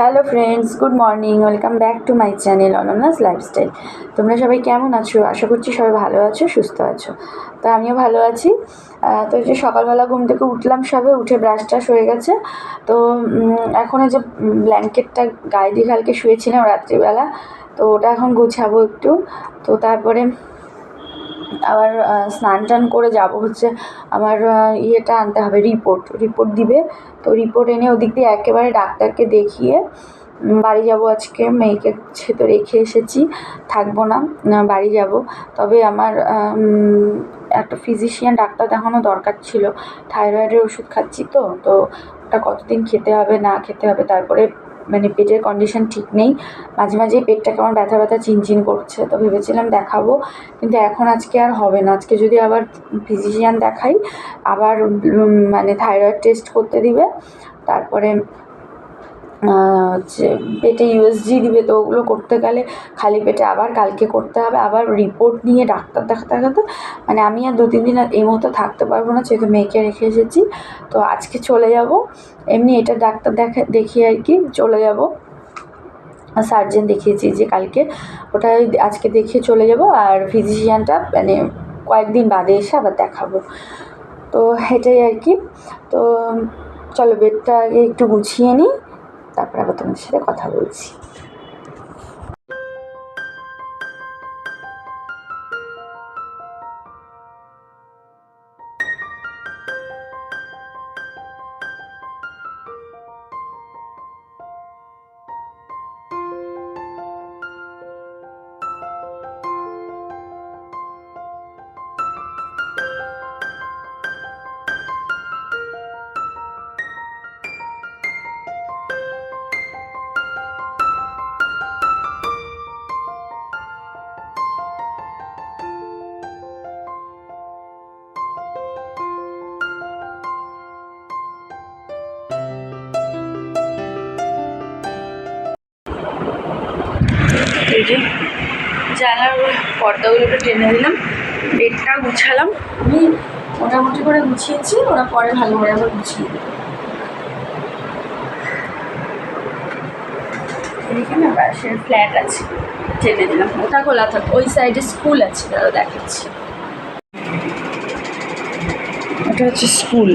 Hello friends good morning welcome back to my channel Ananya's lifestyle তোমরা সবাই কেমন আছো? আশা করছি সবাই ভালো আছো, সুস্থ আছো। তো আমিও ভালো আছি। তো যে সকালবেলা ঘুম থেকে উঠলাম সবে, উঠে ব্রাশ টাশ হয়ে গেছে। তো এখন যে ব্ল্যাঙ্কেটটা গায়ে দিয়ে কালকে শুয়েছিলাম রাত্রিবেলা, তো ওটা এখন গোছাবো একটু। তো তারপরে আবার স্নান টান করে যাব হচ্ছে আমার ইয়েটা আনতে হবে রিপোর্ট রিপোর্ট দিবে। তো রিপোর্ট এনে ওদিক দিয়ে একেবারে ডাক্তারকে দেখিয়ে বাড়ি যাব আজকে, মেয়েকে সে তো রেখে এসেছি, থাকব না বাড়ি যাব। তবে আমার একটা ফিজিশিয়ান ডাক্তার দেখানো দরকার ছিল থাইরয়েডের ওষুধ খাচ্ছি তো তো ওটা কতদিন খেতে হবে, না খেতে হবে, তারপরে মানে পেটের কন্ডিশন ঠিক নেই। মাঝে মাঝেই পেটটা কেমন ব্যথা ব্যথা চিনচিন করছে, তো ভেবেছিলাম দেখাবো। কিন্তু এখন আজকে আর হবে না। আজকে যদি আবার ফিজিশিয়ান দেখাই, আবার মানে থাইরয়েড টেস্ট করতে দিবে, তারপরে হচ্ছে পেটে ইউএসজি দিবে তো ওগুলো করতে গেলে খালি পেটে আবার কালকে করতে হবে, আবার রিপোর্ট নিয়ে ডাক্তার দেখাতে দেখাতে মানে আমি আর দু তিন দিন আর এই মুহূর্তে থাকতে পারব না, যেহেতু মেয়েকে রেখে এসেছি। তো আজকে চলে যাব। এমনি এটা ডাক্তার দেখা দেখিয়ে আর কি, চলে যাব। সার্জেন দেখিয়েছি যে কালকে ওটা আজকে দেখিয়ে চলে যাব আর ফিজিশিয়ানটা মানে কয়েকদিন বাদে এসে আবার দেখাবো। তো এটাই আর কি। তো চলো বেডটা আগে একটু গুছিয়ে নিই। তারপর আবার তোমাদের সাথে কথা বলছি। জানার পর্দাগুলোকে টেনে দিলাম বেডটা গুছালাম। আমি মোটামুটি করে গুছিয়েছি, ওরা পরে ভালো করে আবার গুছিয়ে এখানে বাসের ফ্ল্যাট আছে। টেনে দিলাম ওটা খোলা থাক, ওই সাইডে স্কুল আছে দাদা দেখাচ্ছি। ওটা হচ্ছে স্কুল।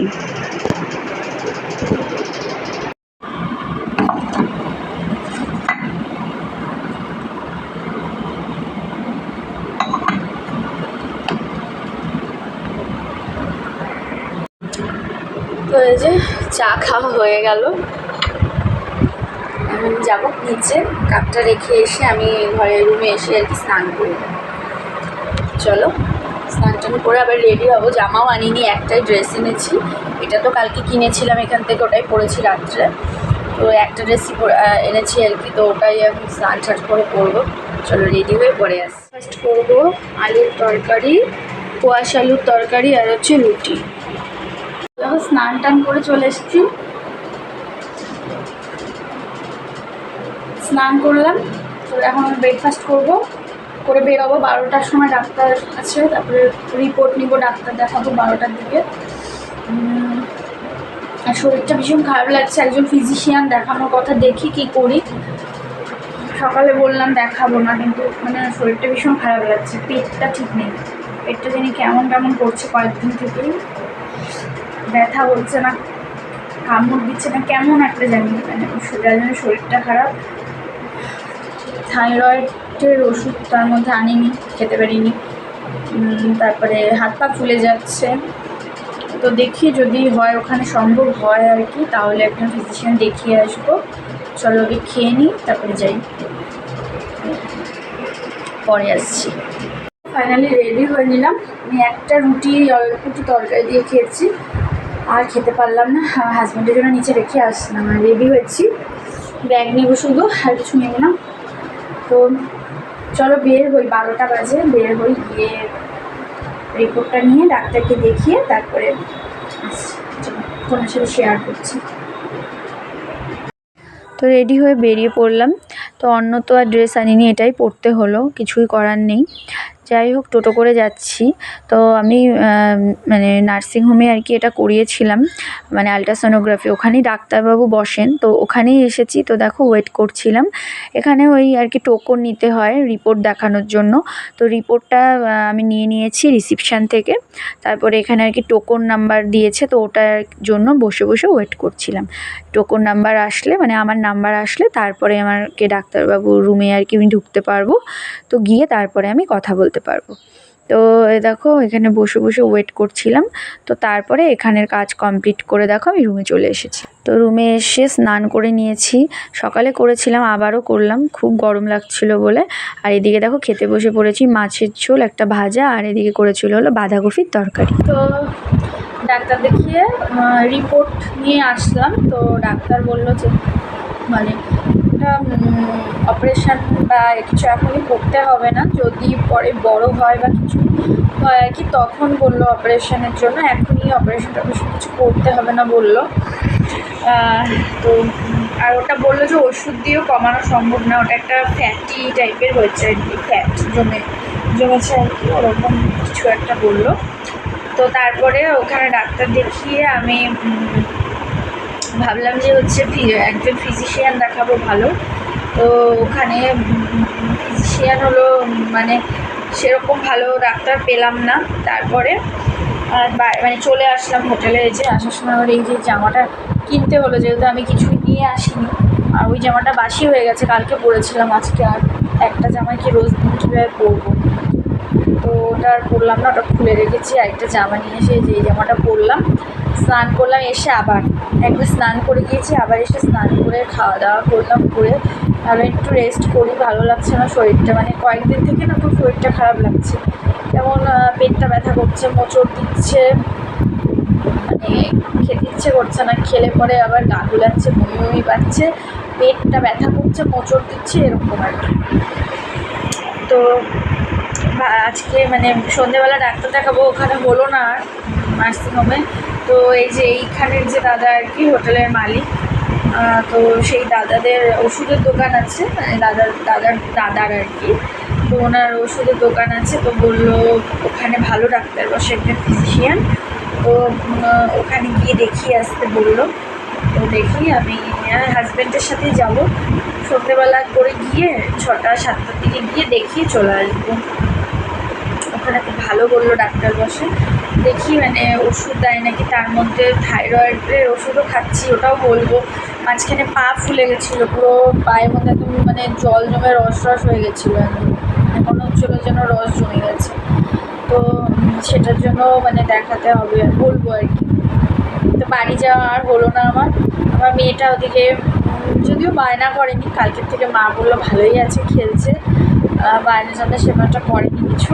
এই যে চা খাওয়া হয়ে গেল। এখন যাব নিচে, কাপটা রেখে এসে আমি ঘরের রুমে এসে আর কি স্নান করব। চলো, স্নান টান করে আবার রেডি হব। জামাও আনিনি, একটাই ড্রেস এনেছি। এটা তো কালকে কিনেছিলাম এখান থেকে, ওটাই পরেছি রাত্রে। তো একটা ড্রেসই এনেছি আর কি, তো ওটাই এখন স্নান টান করে পরবো। চলো রেডি হয়ে পরে আসি। ফার্স্ট করব আলুর তরকারি, কোয়াশ আলুর তরকারি আর হচ্ছে রুটি। দেখো, স্নান টান করে চলে এসেছি। স্নান করলাম, তো এখন ব্রেকফাস্ট করব। করে বেরোবো বারোটার সময়, ডাক্তার আছে, তারপরে রিপোর্ট নিব, ডাক্তার দেখাবো বারোটার দিকে। আর শরীরটা ভীষণ খারাপ লাগছে, একজন ফিজিশিয়ান দেখানোর কথা, দেখি কি করি। সকালে বললাম দেখাবো না, কিন্তু মানে শরীরটা ভীষণ খারাপ লাগছে, পেটটা ঠিক নেই। পেটটা জানি কেমন কেমন করছে কয়েকদিন থেকেই। ব্যথা হচ্ছে না, কামড় দিচ্ছে না, কেমন একটা জানি মানে যার জন্য শরীরটা খারাপ। থাইরয়েডের ওষুধ তার মধ্যে আনিনি, খেতে পারিনি। তারপরে হাত পা ফুলে যাচ্ছে। তো দেখি যদি হয়, ওখানে সম্ভব হয় আর কি, তাহলে একটা ফিজিশিয়ান দেখিয়ে আসব। চলো ওকে খেয়ে নিই, তারপরে যাই। পরে আসছি। ফাইনালি রেডি হয়ে নিলাম। আমি একটা রুটি, অল্প একটু তরকারি দিয়ে খেয়েছি। আর খেতে পারলাম না। আমার হাজব্যান্ডের জন্য নিচে রেখে আসলাম আর রেডি হয়েছি। ব্যাগ নেব শুধু আর কিছু নেব না তো চলো বের হই, বারোটা বাজে, বের হই, গিয়ে রিপোর্টটা নিয়ে ডাক্তারকে দেখিয়ে তারপরে তোমার সাথে শেয়ার করছি। তো রেডি হয়ে বেরিয়ে পড়লাম। তো অন্য তো আর ড্রেস আনিনি, এটাই পরতে হলো, কিছুই করার নেই। যাই হোক, টোটো করে যাচ্ছি। তো আমি মানে নার্সিংহোমে আর কি এটা করিয়েছিলাম। মানে আলট্রাসোনোগ্রাফি। ওখানেই ডাক্তারবাবু বসেন। তো ওখানেই এসেছি। তো দেখো, ওয়েট করছিলাম। এখানে ওই আর কি টোকন নিতে হয় রিপোর্ট দেখানোর জন্য। তো রিপোর্টটা আমি নিয়ে নিয়েছি রিসিপশান থেকে। তারপরে এখানে আর কি টোকন নাম্বার দিয়েছে। তো ওটার জন্য বসে বসে ওয়েট করছিলাম। টোকন নাম্বার আসলে মানে আমার নাম্বার আসলে, তারপরে আমাকে ডাক্তারবাবু রুমে আর কি আমি ঢুকতে পারব। তো গিয়ে তারপরে আমি কথা বলতে পারব। তো দেখো, এখানে বসে বসে ওয়েট করছিলাম। তো তারপরে এখানের কাজ কমপ্লিট করে দেখো, আমি রুমে চলে এসেছি। তো রুমে এসে স্নান করে নিয়েছি। সকালে করেছিলাম, আবারও করলাম। খুব গরম লাগছিল বলে। আর এদিকে দেখো, খেতে বসে পড়েছি মাছের ঝোল, একটা ভাজা, আর এদিকে করেছিল হলো বাঁধাকপির তরকারি। তো ডাক্তার দেখিয়ে রিপোর্ট নিয়ে আসলাম। তো ডাক্তার বলল যে মানে একটা অপারেশান বা কিছু এখনই করতে হবে না। যদি পরে বড় হয় বা কিছু হয় আর কি তখন বলল অপারেশানের জন্য। এখনই অপারেশন টপারেশন কিছু করতে হবে না বলল। তো, আর ওটা বলল যে ওষুধ দিয়েও কমানো সম্ভব না। ওটা একটা ফ্যাটি টাইপের হয়েছে আর কি ফ্যাট জমে, জমেছে আর কি, ওরকম কিছু একটা বলল। তো তারপরে ওখানে ডাক্তার দেখিয়ে আমি ভাবলাম যে হচ্ছে একজন ফিজিশিয়ান দেখাবো ভালো। তো ওখানে ফিজিশিয়ান হলো মানে সেরকম ভালো ডাক্তার পেলাম না। তারপরে মানে চলে আসলাম হোটেলে যে আসার সময় আমার এই যে জামাটা কিনতে হলো, যেহেতু আমি কিছুই নিয়ে আসিনি। আর ওই জামাটা বাসি হয়ে গেছে, কালকে পরেছিলাম, আজকে আর একটা জামাই কি রোজ দিন কীভাবে পরবো। তো ওটা আর পরলাম না, ওটা খুলে রেখেছি, আরেকটা জামা নিয়ে এসে যে জামাটা পরলাম। স্নান করলাম, এসে আবার একবার স্নান করে গিয়েছি, আবার এসে স্নান করে খাওয়া দাওয়া করলাম, করে আর একটু রেস্ট করি, ভালো লাগছে না শরীরটা। মানে কয়েকদিন থেকে না খুব শরীরটা খারাপ লাগছে। যেমন পেটটা ব্যথা করছে, মোচড় দিচ্ছে মানে খেতে ইচ্ছে করছে না, খেলে পরে আবার গা গুলাচ্ছে বমি বমি পাচ্ছে, পেটটা ব্যথা করছে, মোচড় দিচ্ছে, এরকম আর কি। তো আজকে মানে সন্ধেবেলা ডাক্তার দেখাবো, ওখানে হলো না নার্সিংহোমে তো এই যে এইখানের যে দাদা আর কি হোটেলের মালিক তো সেই দাদাদের ওষুধের দোকান আছে মানে দাদার দাদার দাদার আর কি। তো ওনার ওষুধের দোকান আছে, তো বলল ওখানে ভালো ডাক্তার বসে একটা ফিজিশিয়ান তো ওখানে গিয়ে দেখিয়ে আসতে বলল। তো দেখি আমি হাজব্যান্ডের সাথে যাব। সন্ধ্যেবেলা করে গিয়ে ছটা, সাতটার দিকে গিয়ে দেখিয়ে চলে আসব। ওখানে ভালো বলল ডাক্তার বসে। দেখি মানে ওষুধ দেয় নাকি, তার মধ্যে থাইরয়েডের ওষুধও খাচ্ছি, ওটাও বলব। মাঝখানে পা ফুলে গেছিল, পুরো পায়ের মধ্যে একদম মানে জল জমে রস রস হয়ে গেছিল মনে হচ্ছিল যেন রস জমে গেছে। তো সেটার জন্য মানে দেখাতে হবে আর বলব আর কি। তো বাড়ি যাওয়া আর হলো না আমার। আমার মেয়েটা ওদিকে, যদিও বায়না করেনি, কালকের থেকে মা বলল ভালোই আছে, খেলছে। বায়না জানা সেবাটা করেনি কিছু।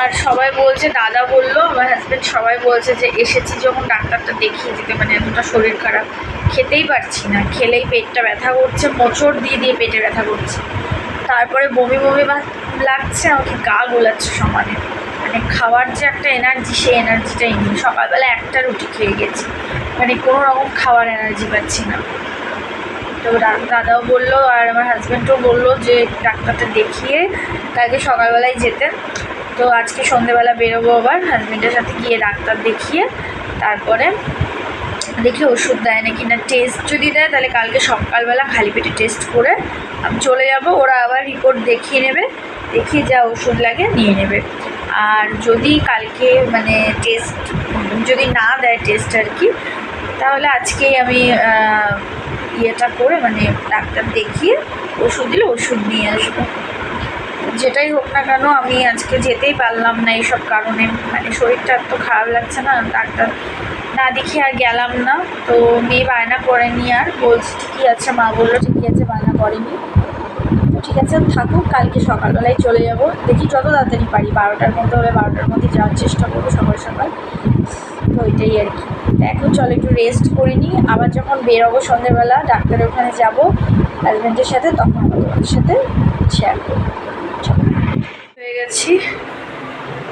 আর সবাই বলছে, দাদা বলল, আমার হাজব্যান্ড সবাই বলছে যে, এসেছি যখন ডাক্তারটা দেখিয়ে দিতে মানে এতটা শরীর খারাপ। খেতেই পারছি না, খেলেই পেটটা ব্যথা করছে, মোচড় দিয়ে দিয়ে পেটে ব্যথা করছে। তারপরে বমি বমি লাগছে, আমাকে গা গোলাচ্ছে সমানে। মানে খাওয়ার যে একটা এনার্জি সেই এনার্জিটাই নেই। সকালবেলা একটা রুটি খেয়ে গেছি। মানে কোনো রকম খাওয়ার এনার্জি পাচ্ছি না। তো দাদাও বলল আর আমার হাজব্যান্ডও বলল যে ডাক্তারটা দেখিয়ে কালকে সকালবেলায় যেতে। তো আজকে সন্ধেবেলা বেরোবো আবার। হাজব্যান্ডের সাথে গিয়ে ডাক্তার দেখিয়ে তারপরে দেখি ওষুধ দেয় নাকি না টেস্ট যদি দেয় তাহলে কালকে সকালবেলা খালি পেটে টেস্ট করে আমি চলে যাব। ওরা আবার রিপোর্ট দেখিয়ে নেবে। দেখিয়ে যা ওষুধ লাগে নিয়ে নেবে। আর যদি কালকে মানে টেস্ট যদি না দেয় টেস্ট আর কি, তাহলে আজকেই আমি ইয়েটা করে মানে ডাক্তার দেখিয়ে ওষুধ দিলে ওষুধ নিয়ে আসব। যেটাই হোক না কেন, আমি আজকে যেতেই পারলাম না এইসব কারণে। মানে শরীরটা এত খারাপ লাগছে না, ডাক্তার না দেখে আর গেলাম না। তো মেয়ে বায়না করেনি আর, বলছি ঠিকই আছে, মা বলল ঠিকই আছে, বায়না করেনি। তো ঠিক আছে, থাকুক, কালকে সকালবেলায় চলে যাব। দেখি যত তাড়াতাড়ি পারি, বারোটার মধ্যে হলে বারোটার মধ্যে যাওয়ার চেষ্টা করব সকাল সকাল। ওইটাই আর কি। এখন চলো একটু রেস্ট করে নিই। আবার যখন বেরোবো সন্ধ্যেবেলা ডাক্তারের ওখানে যাব হাজব্যান্ডের সাথে, তখন আবার ওদের সাথে শেয়ার করব। হয়ে গেছি।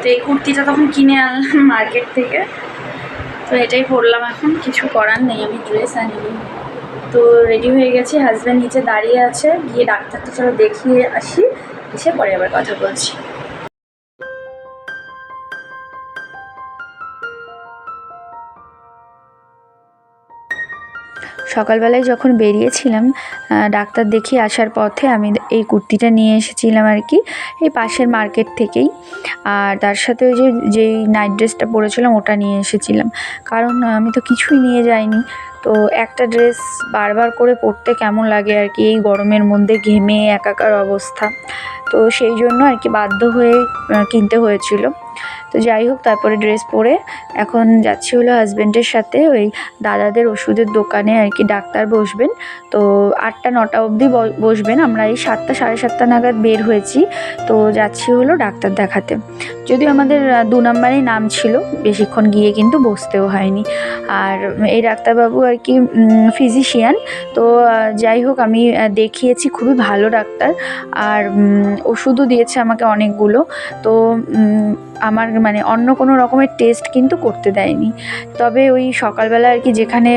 তো এই কুর্তিটা তখন কিনে আনলাম মার্কেট থেকে। তো এটাই পরলাম এখন। কিছু করার নেই, আমি ড্রেস আনিনি। তো রেডি হয়ে গেছি। হাজব্যান্ড নিচে দাঁড়িয়ে আছে। গিয়ে ডাক্তারটা চলো দেখিয়ে আসি। এসে পরে আবার কথা বলছি। সকালবেলায় যখন বেরিয়েছিলাম ডাক্তার দেখিয়ে আসার পথে আমি এই কুর্তিটা নিয়ে এসেছিলাম আর কি, এই পাশের মার্কেট থেকেই। আর তার সাথে ওই যে, যেই নাইট ড্রেসটা পরেছিলাম ওটা নিয়ে এসেছিলাম। কারণ আমি তো কিছুই নিয়ে যাইনি। তো একটা ড্রেস বারবার করে পরতে কেমন লাগে আর কি, এই গরমের মধ্যে ঘেমে একাকার অবস্থা। তো সেই জন্য আর কি বাধ্য হয়ে কিনতে হয়েছিল। তো যাই হোক, তারপরে ড্রেস পরে এখন যাচ্ছি হলো হাজব্যান্ডের সাথে, ওই দাদাদের ওষুধের দোকানে আর কি ডাক্তার বসবেন। তো আটটা, নটা অবধি বসবেন। আমরা এই সাতটা, সাড়ে সাতটা নাগাদ বের হয়েছি। তো যাচ্ছি হলো ডাক্তার দেখাতে। যদিও আমাদের দু নম্বরেই নাম ছিল, বেশিক্ষণ গিয়ে কিন্তু বসতেও হয়নি। আর এই ডাক্তারবাবু আর কি ফিজিশিয়ান তো যাই হোক, আমি দেখিয়েছি, খুবই ভালো ডাক্তার। আর ওষুধও দিয়েছে আমাকে অনেকগুলো। তো আমার মানে অন্য কোনো রকমের টেস্ট কিন্তু করতে দেয়নি। তবে ওই সকালবেলা আর কি যেখানে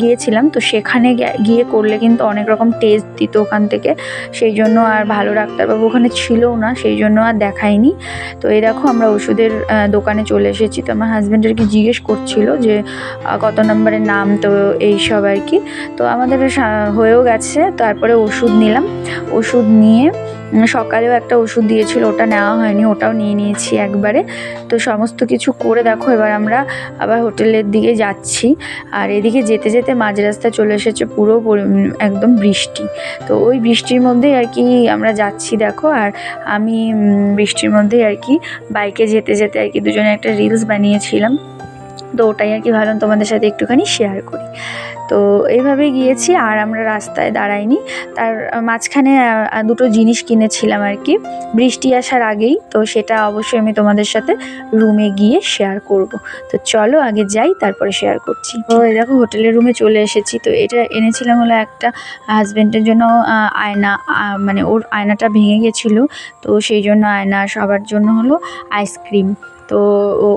গিয়েছিলাম, তো সেখানে গিয়ে করলে কিন্তু অনেক রকম টেস্ট দিত ওখান থেকে। সেই জন্য আর ভালো ডাক্তারবাবু ওখানে ছিলও না, সেই জন্য আর দেখাইনি তো এই দেখো আমরা ওষুধের দোকানে চলে এসেছি। তো আমার হাজব্যান্ড আর কি জিজ্ঞেস করছিল যে কত নম্বরের নাম, তো এই সব আর কি। তো আমাদের হয়েও গেছে। তারপরে ওষুধ নিলাম। ওষুধ নিয়ে সকালেও একটা ওষুধ দিয়েছিল, ওটা নেওয়া হয়নি, ওটাও নিয়ে নিয়েছি একবারে। তো সমস্ত কিছু করে দেখো, এবার আমরা আবার হোটেলের দিকে যাচ্ছি। আর এদিকে যেতে যেতে মাঝ রাস্তায় চলে এসেছে পুরো একদম বৃষ্টি। তো ওই বৃষ্টির মধ্যেই আর কি আমরা যাচ্ছি দেখো, আর আমি বৃষ্টির মধ্যেই আর কি বাইকে যেতে যেতে আর কি দুজনে একটা রিলস বানিয়েছিলাম। তো ওটাই আর কি ভাবলাম তোমাদের সাথে একটুখানি শেয়ার করি। তো এইভাবে গিয়েছি আর আমরা রাস্তায় দাঁড়াইনি। তার মাঝখানে দুটো জিনিস কিনেছিলাম আর কি। বৃষ্টি আসার আগেই, তো সেটা অবশ্যই আমি তোমাদের সাথে রুমে গিয়ে শেয়ার করব। তো চলো আগে যাই, তারপরে শেয়ার করছি। তো এই দেখো, হোটেলের রুমে চলে এসেছি। তো এটা এনেছিলাম হলো একটা হাজব্যান্ডের জন্য আয়না মানে ওর আয়নাটা ভেঙে গেছিল। তো সেই জন্য আয়না সবার জন্য হলো আইসক্রিম তো ও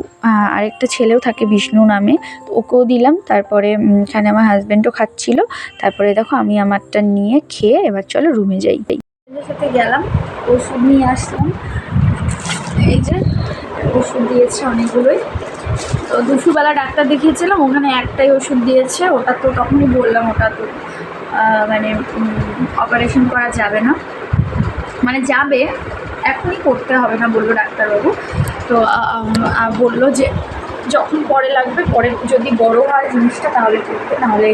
আরেকটা ছেলেও থাকে বিষ্ণু নামে, তো ওকেও দিলাম। তারপরে এখানে আমার হাজব্যান্ডও খাচ্ছিল। তারপরে দেখো আমি আমারটা নিয়ে খেয়ে এবার চলো রুমে যাই। সাথে গেলাম, ওষুধ নিয়ে আসলাম। এই যে, ওষুধ দিয়েছে অনেকগুলোই। তো দুপুরবেলা ডাক্তার দেখিয়েছিলাম, ওখানে একটাই ওষুধ দিয়েছে, ওটা তো তখনই বললাম ওটা তো মানে অপারেশন করা যাবে না। মানে যাবে, এখনই করতে হবে না বলল ডাক্তারবাবু। তো বলল যে যখন পরে লাগবে, পরে যদি বড় হয় জিনিসটা তাহলে করতে নাহলে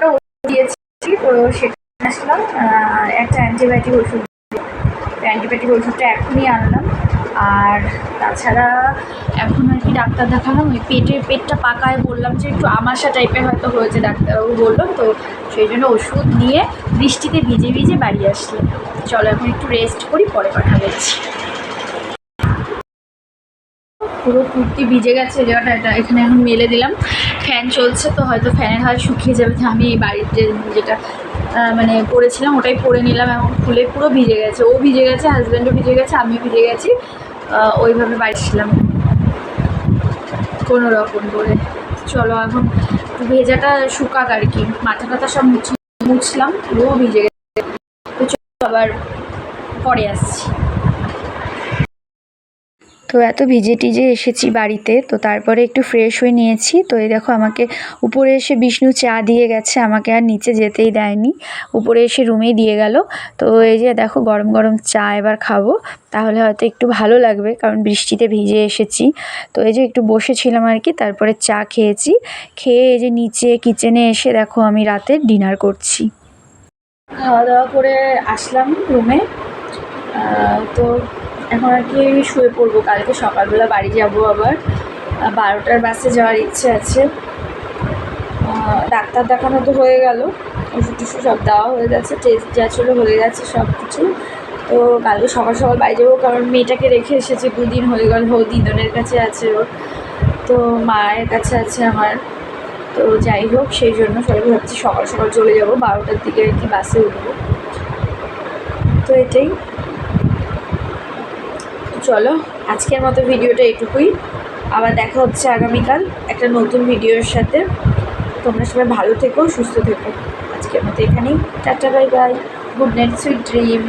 তো দিয়েছি, তো সেটা আসলাম একটা অ্যান্টিবায়োটিক ওষুধ অ্যান্টিবায়োটিক ওষুধটা এখনই আনলাম। আর তাছাড়া এখন আর কি ডাক্তার দেখালাম, ওই পেটের পেটটা পাকায় বললাম যে একটু আমাশা টাইপের হয়তো হয়েছে ডাক্তারবাবু বলল, তো সেই জন্য ওষুধ নিয়ে বৃষ্টিতে ভিজে ভিজে বাড়ি আসলাম। চলো এখন একটু রেস্ট করি, পরে কথা বলছি। পুরো কুর্তি ভিজে গেছে জায়গাটা এটা এখানে এখন মেলে দিলাম। ফ্যান চলছে তো হয়তো ফ্যানের হাওয়ায় শুকিয়ে যাবে, তো আমি এই বাড়িতে যেটা মানে পরেছিলাম ওটাই পরে নিলাম, এখন খুলে পুরো ভিজে গেছে। ও ভিজে গেছে হাজব্যান্ডও ভিজে গেছে, আমিও ভিজে গেছি। ওইভাবে বাড়ি ছিলাম কোনো রকম করে। চলো এখন ভেজাটা শুকাক আর কি। মাথা টাথা সব মুছ মুছলাম, পুরো ভিজে গেছে। তো চলো আবার পরে আসছি। তো এত ভিজে টিজে এসেছি বাড়িতে, তো তারপরে একটু ফ্রেশ হয়ে নিয়েছি। তো এই দেখো আমাকে উপরে এসে বিষ্ণু চা দিয়ে গেছে, আমাকে আর নিচে যেতেই দেয়নি। উপরে এসে রুমেই দিয়ে গেল। তো এই যে দেখো গরম গরম চা এবার খাব, তাহলে হয়তো একটু ভালো লাগবে, কারণ বৃষ্টিতে ভিজে এসেছি। তো এই যে একটু বসেছিলাম আর কি, তারপরে চা খেয়েছি। খেয়ে এই যে নিচে কিচেনে এসে দেখো আমি রাতে ডিনার করছি। খাওয়া দাওয়া করে আসলাম রুমে তো এখন আর কি শুয়ে পড়ব। কালকে সকালবেলা বাড়ি যাব আবার। বারোটার বাসে যাওয়ার ইচ্ছে আছে। ডাক্তার দেখানো তো হয়ে গেল। ওষুধ টষুধ সব দেওয়া হয়ে গেছে। টেস্ট যা ছিল হয়ে গেছে সব কিছু। তো কালকে সকাল সকাল বাড়ি যাব কারণ মেয়েটাকে রেখে এসেছি দুদিন হয়ে গেল। ও দিদনের কাছে আছে ওর তো মায়ের কাছে আছে আমার। তো যাই হোক, সেই জন্য সবাই ভাবছি সকাল সকাল চলে যাব। বারোটার দিকে আর কি বাসে উঠবো। তো এটাই। চলো, আজকের মতো ভিডিওটা এটুকুই। আবার দেখা হচ্ছে আগামীকাল একটা নতুন ভিডিওর সাথে। তোমরা সবাই ভালো থেকো, সুস্থ থেকো। আজকের মতো এখানেই। Tata, bye bye. Good night sweet dream